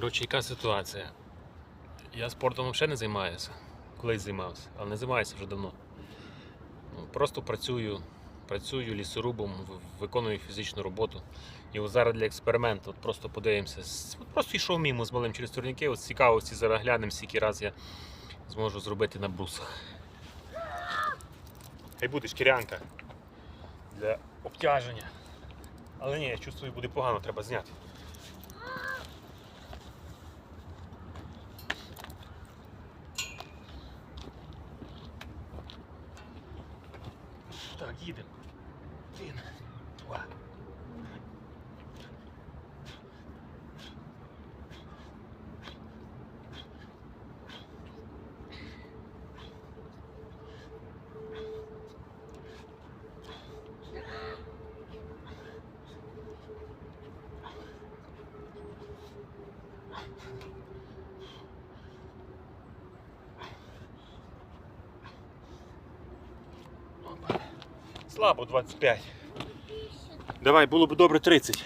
Коротше, яка ситуація? Я спортом взагалі не займаюся. Колись займався, але не займаюся вже давно. Ну, Просто працюю, працюю лісорубом, виконую фізичну роботу. І от зараз для експерименту от просто подивимося. От просто йшов мимо з малим через турніки, от цікавості зараз глянемо, скільки раз я зможу зробити на брусах. Хай буде шкірянка для обтяження. Але ні, я чувствую, буде погано, треба зняти. Так, їдемо. Один, два. Слабо 25. Давай, було б добре 30.